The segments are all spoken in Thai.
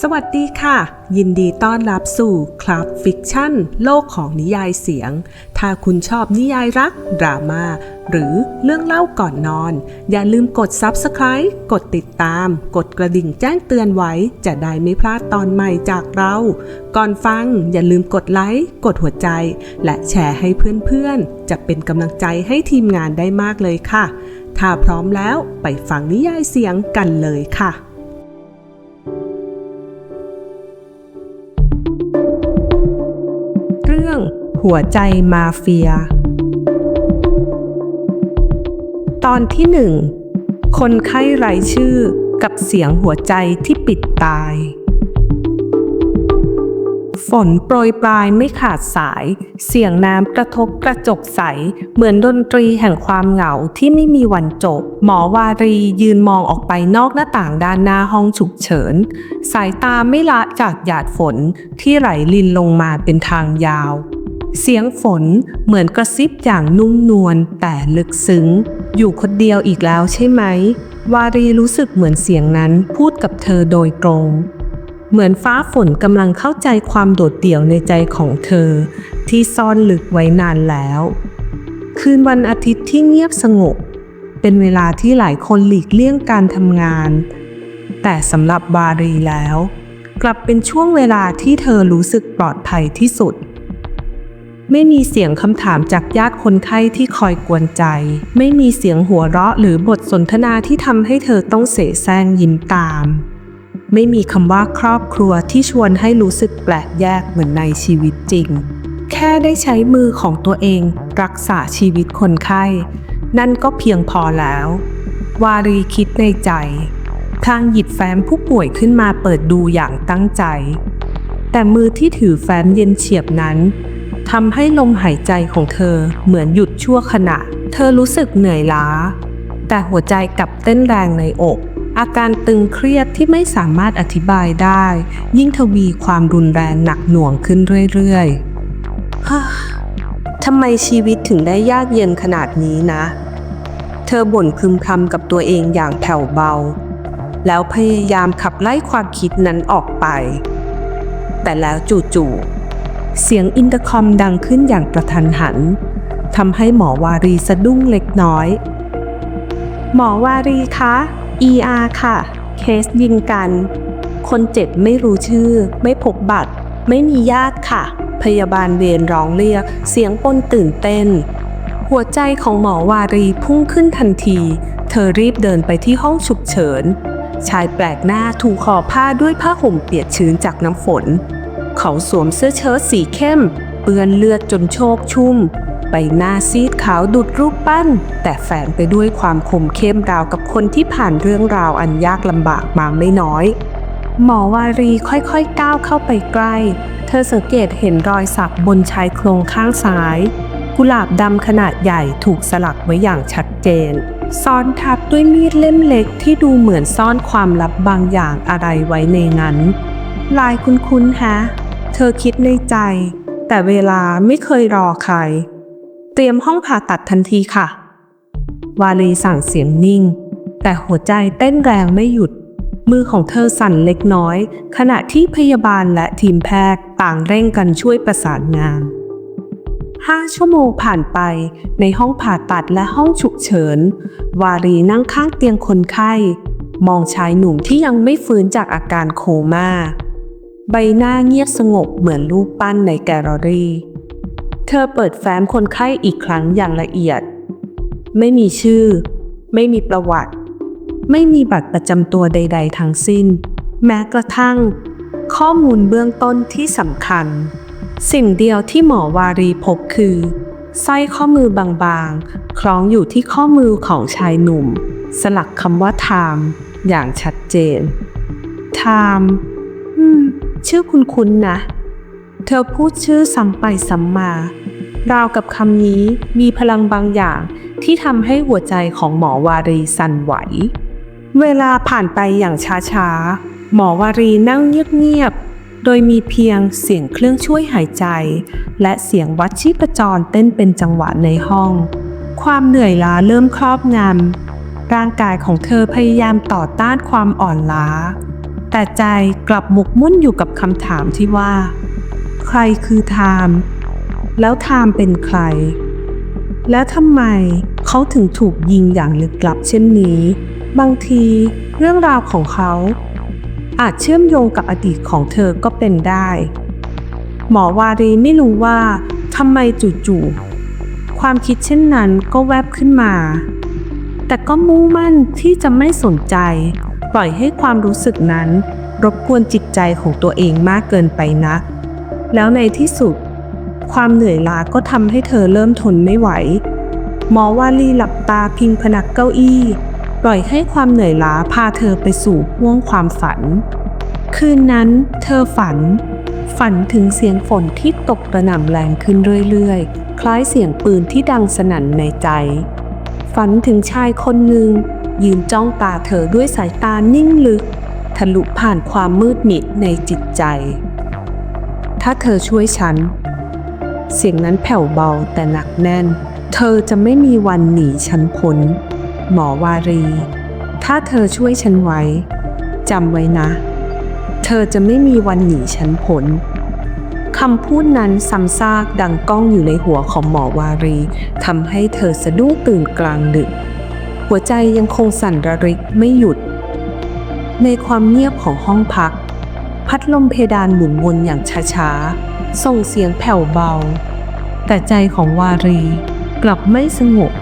สวัสดีค่ะ ยินดีต้อนรับสู่คลับฟิกชั่น โลกของนิยายเสียง ถ้าคุณชอบนิยายรัก ดราม่าหรือเรื่องเล่าก่อนนอน อย่าลืมกด Subscribe กดติดตาม กดกระดิ่งแจ้งเตือนไว้ จะได้ไม่พลาดตอนใหม่จากเรา ก่อนฟังอย่าลืมกดไลค์กดหัวใจ และแชร์ให้เพื่อนๆ จะเป็นกำลังใจให้ทีมงานได้มากเลยค่ะ ถ้าพร้อมแล้วไปฟังนิยายเสียงกันเลยค่ะ หัวใจมาเฟีย ตอนที่หนึ่งคนไข้ไร้ชื่อกับเสียงหัวใจที่ปิดตาย ฝนโปรยปลายไม่ขาดสาย เสียงน้ำกระทบกระจกใส เหมือนดนตรีแห่งความเหงาที่ไม่มีวันจบ หมอวารียืนมองออกไปนอกหน้าต่างด้านหน้าห้องฉุกเฉิน สายตาไม่ละจากหยาดฝนที่ไหลลินลงมาเป็นทางยาว เสียงฝนเหมือนกระซิบอย่างนุ่มนวลแต่ลึกซึ้ง อยู่คนเดียวอีกแล้วใช่ไหม วารีรู้สึกเหมือนเสียงนั้นพูดกับเธอโดยตรง เหมือนฟ้าฝนกำลังเข้าใจความโดดเดี่ยวในใจของเธอ ที่ซ่อนลึกไว้นานแล้ว คืนวันอาทิตย์ที่เงียบสงบ เป็นเวลาที่หลายคนหลีกเลี่ยงการทำงาน แต่สำหรับบารีแล้ว กลับเป็นช่วงเวลาที่เธอรู้สึกปลอดภัยที่สุด ไม่มีเสียงคำถามจากญาติคนไข้ที่คอยกวนใจ ไม่มีเสียงหัวเราะหรือบทสนทนาที่ทำให้เธอต้องเสแสร้งยิ้มตาม ไม่มีคำว่าครอบครัวที่ชวนให้รู้สึกแปลกแยกเหมือนในชีวิตจริง แค่ได้ใช้มือของตัวเองรักษาชีวิตคนไข้ นั่นก็เพียงพอแล้ว วารีคิดในใจ ทางหยิบแฟ้มผู้ป่วยขึ้นมาเปิดดูอย่างตั้งใจ แต่มือที่ถือแฟ้มเย็นเฉียบนั้น ทำให้ลมหายใจของเธอเหมือนหยุดชั่วขณะ เธอรู้สึกเหนื่อยล้า แต่หัวใจกลับเต้นแรงในอก อาการตึงเครียดที่ไม่สามารถอธิบายได้ ยิ่งทวีความรุนแรงหนักหน่วงขึ้นเรื่อยๆทำไมชีวิตถึงได้ยากเย็นขนาดนี้นะ เธอบ่นพึมพำกับตัวเองอย่างแผ่วเบา แล้วพยายามขับไล่ความคิดนั้นออกไป แต่แล้วจู่ๆ เสียงอินเตอร์คอมดังขึ้นอย่างกระทันหันทำให้หมอวารีสะดุ้งเล็กน้อย หมอวารีคะ ER ค่ะ เคสยิงกัน คนเจ็บไม่รู้ชื่อ ไม่พบบัตร ไม่มีญาติค่ะ พยาบาลเวรร้องเรียก เสียงปนตื่นเต้น หัวใจของหมอวารีพุ่งขึ้นทันที เธอรีบเดินไปที่ห้องฉุกเฉิน ชายแปลกหน้าถูกห่อผ้าด้วยผ้าห่มเปียกชื้นจากน้ำฝน เขาสวมเสื้อเชิ้ตสีเข้ม เปื้อนเลือดจนโชกชุ่ม ใบหน้าซีดขาวดุดรูปปั้น แต่แฝงไปด้วยความคมเข้มราวกับคนที่ผ่านเรื่องราวอันยากลำบากมาไม่น้อย หมอวารีค่อยๆก้าวเข้าไปใกล้ เธอสังเกตเห็นรอยสักบนชายโครงข้างซ้าย กุหลาบดำขนาดใหญ่ถูกสลักไว้อย่างชัดเจนซ้อนทับด้วยมีดเล่มเล็กที่ดูเหมือนซ่อนความลับบางอย่างอะไรไว้ในนั้น ลายคุ้นๆฮะ อคิดในใจ แต่เวลาไม่เคยรอใคร เตรียมห้องผ่าตัดทันทีค่ะ วาลีสั่งเสียงนิ่ง แต่หัวใจเต้นแรงไม่หยุด มือของเธอสั่นเล็กน้อย ขณะที่พยาบาลและทีมแพทย์ต่างเร่งกันช่วยประสานงานห้าชั่วโมงผ่านไปในห้องผ่าตัดและห้องฉุกเฉิน วารีนั่งข้างเตียงคนไข้ มองชายหนุ่มที่ยังไม่ฟื้นจากอาการโคม่า ใบหน้าเงียบสงบเหมือนรูปปั้นในแกลเลอรี่ เธอเปิดแฟ้มคนไข้อีกครั้งอย่างละเอียด ไม่มีชื่อ ไม่มีประวัติ ไม่มีบัตรประจำตัวใด ๆ ทั้งสิ้น แม้กระทั่ง ข้อมูลเบื้องต้นที่สำคัญ สิ่งเดียวที่หมอวารีพบคือสร้อยข้อมือบางๆ คล้องอยู่ที่ข้อมือของชายหนุ่ม สลักคำว่าไทม์อย่างชัดเจนไทม์อืม ชื่อคุณคุณนะ เธอพูดชื่อซ้ำไปซ้ำมา ราวกับคำนี้มีพลังบางอย่างที่ทำให้หัวใจของหมอวารีสั่นไหว เวลาผ่านไปอย่างช้าๆ หมอวารีนั่งเงียบๆ โดยมีเพียงเสียงเครื่องช่วยหายใจ และเสียงวัดชีพจรเต้นเป็นจังหวะในห้อง ความเหนื่อยล้าเริ่มครอบงำร่างกายของเธอพยายามต่อต้านความอ่อนล้า แต่ใจกลับหมกมุ่นอยู่กับคำถามที่ว่า ใครคือไทม์แล้วไทม์เป็นใคร และทำไมเขาถึงถูกยิงอย่างลึกลับเช่นนี้ บางทีเรื่องราวของเขา อาจเชื่อมโยงกับอดีตของเธอก็เป็นได้ หมอวารีไม่รู้ว่าทำไมจู่ๆความคิดเช่นนั้นก็แวบขึ้นมา แต่ก็มุ่งมั่นที่จะไม่สนใจ ปล่อยให้ความรู้สึกนั้น รบกวนจิตใจของตัวเองมากเกินไปนัก แล้วในที่สุด ความเหนื่อยล้าก็ทำให้เธอเริ่มทนไม่ไหว หมอวาลีหลับตาพิงผนักเก้าอี้ ปล่อยให้ความเหนื่อยล้าพาเธอไปสู่ห้วงความฝัน คืนนั้น เธอฝัน ฝันถึงเสียงฝนที่ตกกระหน่ำแรงขึ้นเรื่อยๆ คล้ายเสียงปืนที่ดังสนั่นในใจ ฝันถึงชายคนหนึ่ง ยืนจ้องตาเธอด้วยสายตานิ่งลึก ทะลุผ่านความมืดมิดในจิตใจ ถ้าเธอช่วยฉัน เสียงนั้นแผ่วเบาแต่หนักแน่น เธอจะไม่มีวันหนีฉันพ้น หมอวารี ถ้าเธอช่วยฉันไว้จำไว้นะ เธอจะไม่มีวันหนีฉันพ้นคำพูดนั้นซ้ำซากดังก้องอยู่ในหัวของหมอวารีทำให้เธอสะดุ้งตื่นกลางดึก หัวใจยังคงสั่นระริกไม่หยุด ในความเงียบของห้องพัก พัดลมเพดานหมุนวนอย่างช้าๆ ส่งเสียงแผ่วเบา แต่ใจของวารีกลับไม่สงบ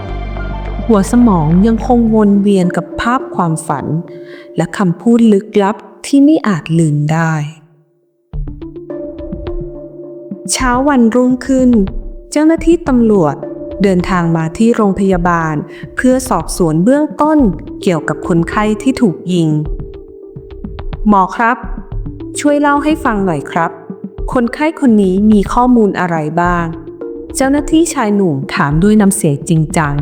หัวสมองยังคงวนเวียนกับภาพความฝัน และคำพูดลึกลับที่ไม่อาจลืมได้ เช้าวันรุ่งขึ้น เจ้าหน้าที่ตำรวจ เดินทางมาที่โรงพยาบาล เพื่อสอบสวนเบื้องต้นเกี่ยวกับคนไข้ที่ถูกยิง หมอครับ ช่วยเล่าให้ฟังหน่อยครับ คนไข้คนนี้มีข้อมูลอะไรบ้าง เจ้าหน้าที่ชายหนุ่มถามด้วยน้ำเสียงจริงจัง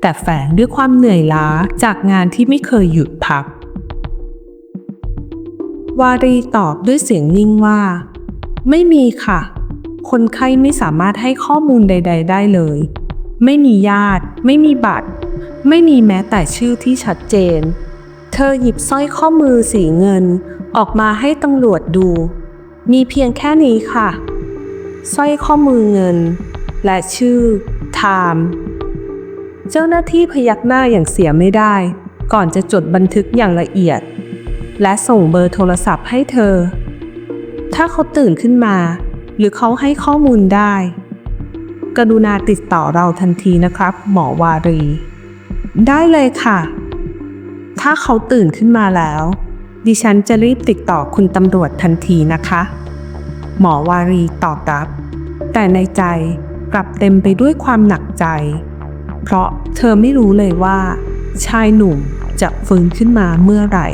แต่แฝงด้วยความเหนื่อยล้าจากงานที่ไม่เคยหยุดพัก วารีตอบด้วยเสียงนิ่งว่า ไม่มีค่ะคนไข้ไม่สามารถให้ข้อมูลใด ๆ ได้เลย ไม่มีญาติ ไม่มีบัตร ไม่มีแม้แต่ชื่อที่ชัดเจน เธอหยิบสร้อยข้อมือสีเงินออกมาให้ตำรวจดู มีเพียงแค่นี้ค่ะ สร้อยข้อมือเงิน และชื่อไทม์เจ้าหน้าที่พยักหน้าอย่างเสียไม่ได้ ก่อนจะจดบันทึกอย่างละเอียด และส่งเบอร์โทรศัพท์ให้เธอ ถ้าเขาตื่นขึ้นมา หรือเขาให้ข้อมูลได้ กรุณาติดต่อเราทันทีนะครับ หมอวารี ได้เลยค่ะ ถ้าเขาตื่นขึ้นมาแล้ว ดิฉันจะรีบติดต่อคุณตำรวจทันทีนะคะ หมอวารีตอบรับ แต่ในใจกลับเต็มไปด้วยความหนักใจ เพราะเธอไม่รู้เลยว่า ชายหนุ่มจะฟื้นขึ้นมาเมื่อไหร่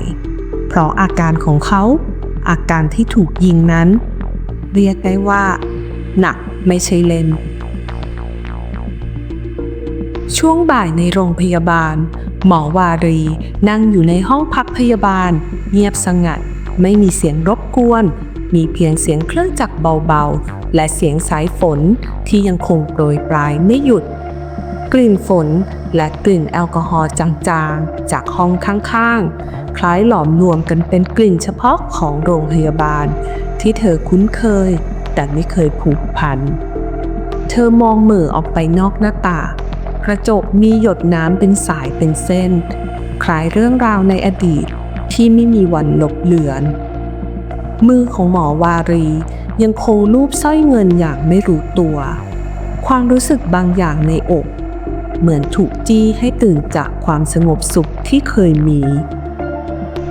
เพราะอาการของเขาอาการที่ถูกยิงนั้น เรียกได้ว่า หนักไม่ใช่เล่น ช่วงบ่ายในโรงพยาบาล หมอวารี นั่งอยู่ในห้องพักพยาบาล เงียบสงัด ไม่มีเสียงรบกวน มีเพียงเสียงเครื่องจักรเบาๆ และเสียงสายฝนที่ยังคงโปรยปลายไม่หยุด กลิ่นฝนและกลิ่นแอลกอฮอล์จางๆ จากห้องข้างๆ คล้ายหลอมรวมกันเป็นกลิ่นเฉพาะของโรงพยาบาล ที่เธอคุ้นเคย แต่ไม่เคยผูกพัน เธอมองเหม่อออกไปนอกหน้าต่าง กระจกมีหยดน้ำเป็นสายเป็นเส้น คล้ายเรื่องราวในอดีตที่ไม่มีวันลบเลือน มือของหมอวารียังคงลูบสร้อยเงินอย่างไม่รู้ตัว ความรู้สึกบางอย่างในอก เหมือนถูกจี้ให้ตื่นจากความสงบสุขที่เคยมี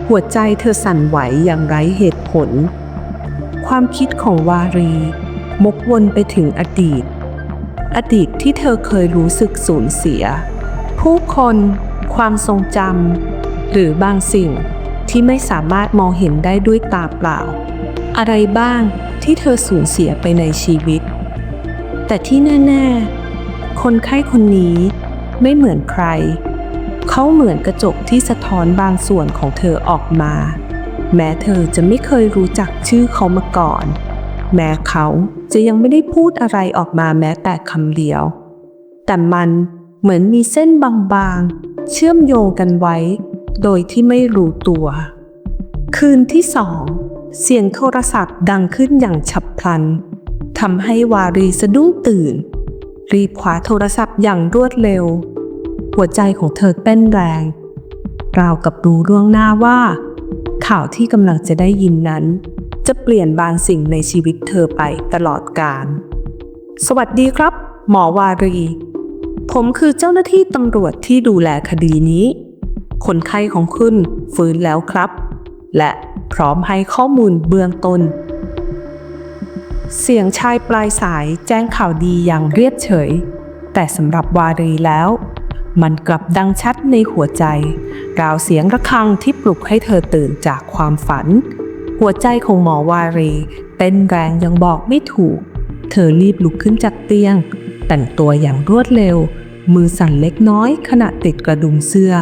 หัวใจเธอสั่นไหวอย่างไร้เหตุผล ความคิดของวารีมกวนไปถึงอดีต อดีตที่เธอเคยรู้สึกสูญเสีย ผู้คน ความทรงจำหรือบางสิ่งที่ไม่สามารถมองเห็นได้ด้วยตาเปล่า อะไรบ้างที่เธอสูญเสียไปในชีวิต แต่ที่แน่ๆ คนไข้คนนี้ไม่เหมือนใคร เขาเหมือนกระจกที่สะท้อนบางส่วนของเธอออกมา แม้เธอจะไม่เคยรู้จักชื่อเขามาก่อน แม้เขา จะยังไม่ได้พูดอะไรออกมาแม้แต่คำเดียว แต่มันเหมือนมีเส้นบางๆ เชื่อมโยงกันไว้ โดยที่ไม่รู้ตัว คืนที่สองเสียงโทรศัพท์ดังขึ้นอย่างฉับพลันทำให้วารีสะดุ้งตื่น รีบคว้าโทรศัพท์อย่างรวดเร็ว หัวใจของเธอเต้นแรง ราวกับรู้ล่วงหน้าว่า ข่าวที่กำลังจะได้ยินนั้น จะเปลี่ยนบางสิ่งในชีวิตเธอไปตลอดกาล สวัสดีครับ หมอวารี ผมคือเจ้าหน้าที่ตำรวจที่ดูแลคดีนี้ คนไข้ของคุณฟื้นแล้วครับ และพร้อมให้ข้อมูลเบื้องต้น เสียงชายปลายสายแจ้งข่าวดีอย่างเรียบเฉย แต่สำหรับวารีแล้ว มันกลับดังชัดในหัวใจ ราวเสียงระฆังที่ปลุกให้เธอตื่นจากความฝัน หัวใจของหมอวารีเต้นแรงยังบอกไม่ถูก เธอรีบลุกขึ้นจากเตียง แต่งตัวอย่างรวดเร็ว มือสั่นเล็กน้อยขณะติดกระดุมเสื้อ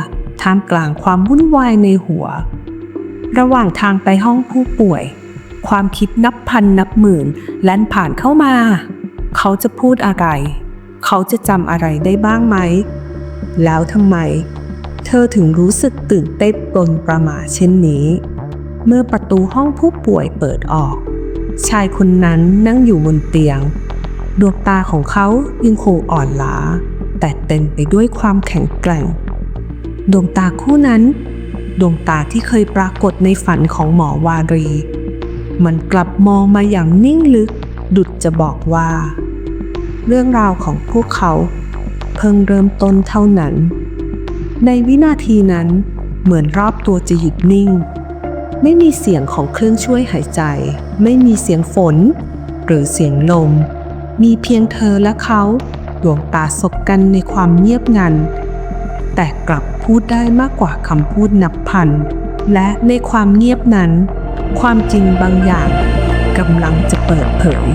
ท่ามกลางความวุ่นวายในหัว ระหว่างทางไปห้องผู้ป่วย ความคิดนับพันนับหมื่นแล่นผ่านเข้ามา เขาจะพูดอะไร เขาจะจำอะไรได้บ้างไหม แล้วทำไม เธอถึงรู้สึกตื่นเต้นปลนประหม่าเช่นนี้ เมื่อประตูห้องผู้ป่วยเปิดออก ชายคนนั้นนั่งอยู่บนเตียง ดวงตาของเขายังคงอ่อนล้า แต่เต็มไปด้วยความแข็งแกร่ง ดวงตาคู่นั้น ดวงตาที่เคยปรากฏในฝันของหมอวารี มันกลับมองมาอย่างนิ่งลึก ดุดจะบอกว่า เรื่องราวของพวกเขา เพิ่งเริ่มต้นเท่านั้น ในวินาทีนั้นเหมือนรอบตัวจะหยุดนิ่ง ไม่มีเสียงของเครื่องช่วยหายใจ ไม่มีเสียงฝน หรือเสียงลม มีเพียงเธอและเขาดวงตาสบกันในความเงียบงัน แต่กลับพูดได้มากกว่าคำพูดนับพัน และในความเงียบนั้น ความจริงบางอย่างกำลังจะเปิดเผย